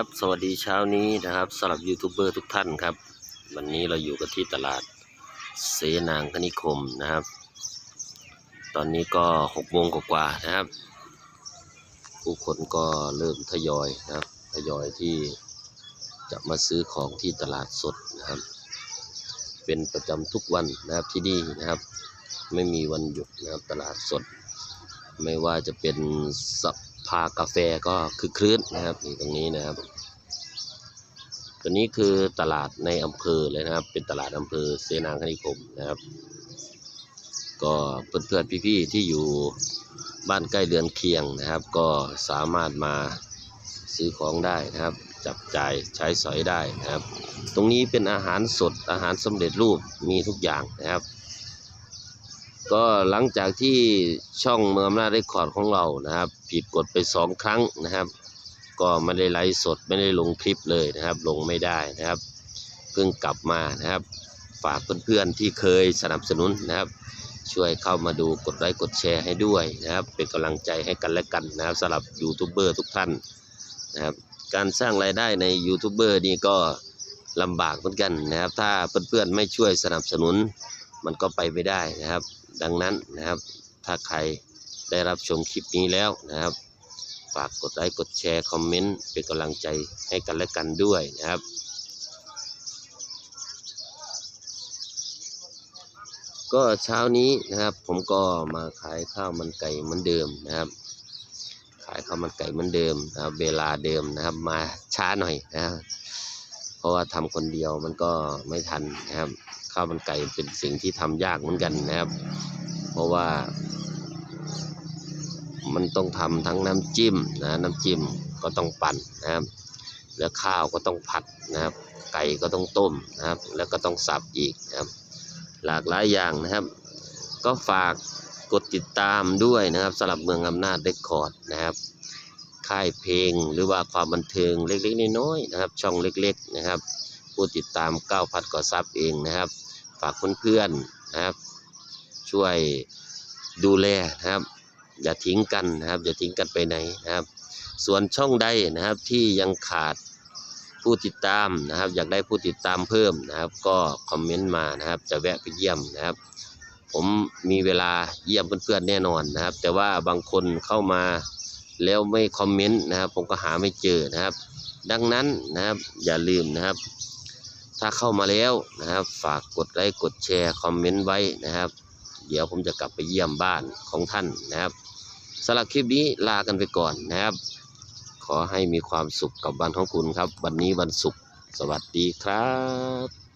ครับสวัสดีเช้านี้นะครับสำหรับยูทูบเบอร์ทุกท่านครับ วันนี้เราอยู่กันที่ตลาดเสนางคณิคมนะครับ ตอนนี้ก็หกโมงกว่าๆนะครับ ผู้คนก็เริ่มทยอยนะครับทยอยที่จะมาซื้อของที่ตลาดสดนะครับ เป็นประจำทุกวันนะครับที่นี่นะครับ ไม่มีวันหยุดนะครับตลาดสด ไม่ว่าจะเป็นสภากาแฟก็คือคลื่นนะครับนี่ตรงนี้นะครับ ตัวนี้คือตลาดในอำเภอเลยนะครับ เป็นตลาดอำเภอเสนางคณิคมนะครับ ก็เพื่อนๆพี่ๆที่อยู่บ้านใกล้เรือนเคียงนะครับ ก็สามารถมาซื้อของได้นะครับ จับจ่ายใช้สอยได้นะครับ ตรงนี้เป็นอาหารสดอาหารสำเร็จรูปมีทุกอย่างนะครับ ก็หลังจากที่ช่องเมืองอำนาจเรคคอร์ดของเรานะครับ ผิดกฎไปสองครั้งนะครับ ก็ไม่ได้ไลฟ์สดไม่ได้ลงคลิปเลยนะครับ ลงไม่ได้นะครับ เพิ่งกลับมานะครับ ฝากเพื่อนๆที่เคยสนับสนุนนะครับ ช่วยเข้ามาดูกดไลค์กดแชร์ให้ด้วยนะครับ เป็นกำลังใจให้กันและกันนะครับสำหรับยูทูบเบอร์ทุกท่านนะครับ การสร้างรายได้ในยูทูบเบอร์นี่ก็ลำบากเหมือนกันนะครับ ถ้าเพื่อนๆไม่ช่วยสนับสนุนมันก็ไปไม่ได้นะครับดังนั้นนะครับ ถ้าใครได้รับชมคลิปนี้แล้วนะครับ ฝากกดไลค์กดแชร์คอมเมนต์เป็นกำลังใจให้กันและกันด้วยนะครับก็เช้านี้นะครับผมก็มาขายข้าวมันไก่เหมือนเดิมนะครับ ขายข้าวมันไก่เหมือนเดิมนะครับเวลาเดิมนะครับ มาช้าหน่อยนะครับ เพราะว่าทำคนเดียวมันก็ไม่ทันนะครับ ข้าวมันไก่เป็นสิ่งที่ทำยากเหมือนกันนะครับ เพราะว่า มันต้องทำทั้งน้ำจิ้มนะน้ำจิ้มก็ต้องปั่นนะครับ แล้วข้าวก็ต้องผัดนะครับ ไก่ก็ต้องต้มนะครับ แล้วก็ต้องสับอีกนะครับ หลากหลายอย่างนะครับ ก็ฝากกดติดตามด้วยนะครับสำหรับเมืองอำนาจเรคคอร์ดนะครับ ค่ายเพลง หรือว่าความบันเทิงเล็กๆน้อยๆนะครับ ช่องเล็กๆนะครับ ผู้ติดตาม9ก้าพัดก่อซับเองนะครับ ฝากเพื่อนๆนะครับ ช่วยดูแลนะครับ อย่าทิ้งกันนะครับ อย่าทิ้งกันไปไหนนะครับ ส่วนช่องใดนะครับที่ยังขาดผู้ติดตามนะครับ อยากได้ผู้ติดตามเพิ่มนะครับ ก็คอมเมนต์มานะครับ จะแวะไปเยี่ยมนะครับ ผมมีเวลาเยี่ยมเพื่อนๆแน่นอนนะครับ แต่ว่าบางคนเข้ามา แล้วไม่คอมเมนต์นะครับ ผมก็หาไม่เจอนะครับ ดังนั้นนะครับอย่าลืมนะครับ ถ้าเข้ามาแล้วนะครับ ฝากกดไลค์กดแชร์คอมเมนต์ไว้นะครับ เดี๋ยวผมจะกลับไปเยี่ยมบ้านของท่านนะครับสำหรับคลิปนี้ลากันไปก่อนนะครับ ขอให้มีความสุขกับวันของคุณครับ วันนี้วันศุกร์สวัสดีครับ